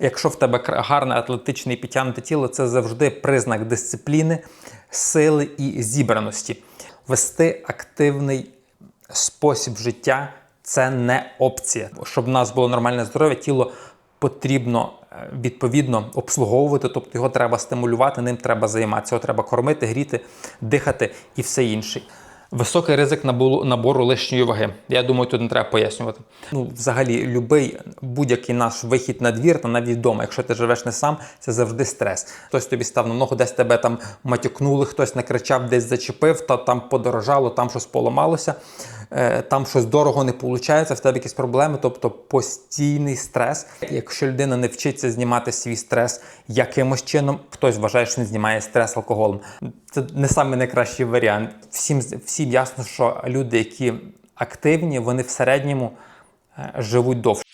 Якщо в тебе гарне атлетичне і підтягнуте тіло, це завжди признак дисципліни, сили і зібраності. Вести активний спосіб життя це не опція. Щоб в нас було нормальне здоров'я, тіло потрібно е, відповідно обслуговувати, тобто його треба стимулювати, ним треба займатися. Його треба кормити, гріти, дихати і все інше. Високий ризик набору, лишньої ваги. Я думаю, тут не треба пояснювати. Ну, взагалі, будь-який будь-який наш вихід на двір, та навіть вдома, якщо ти живеш не сам, це завжди стрес. Хтось тобі став на ногу, десь тебе там матюкнули, хтось накричав, десь зачепив, та там подорожало, там щось поламалося, там щось дорого не виходить, в тебе якісь проблеми, тобто постійний стрес. Якщо людина не вчиться знімати свій стрес якимось чином, хтось вважає, що він знімає стрес алкоголем. Це не самий найкращий варіант. Всім, всім ясно, що люди, які активні, вони в середньому е, живуть довше.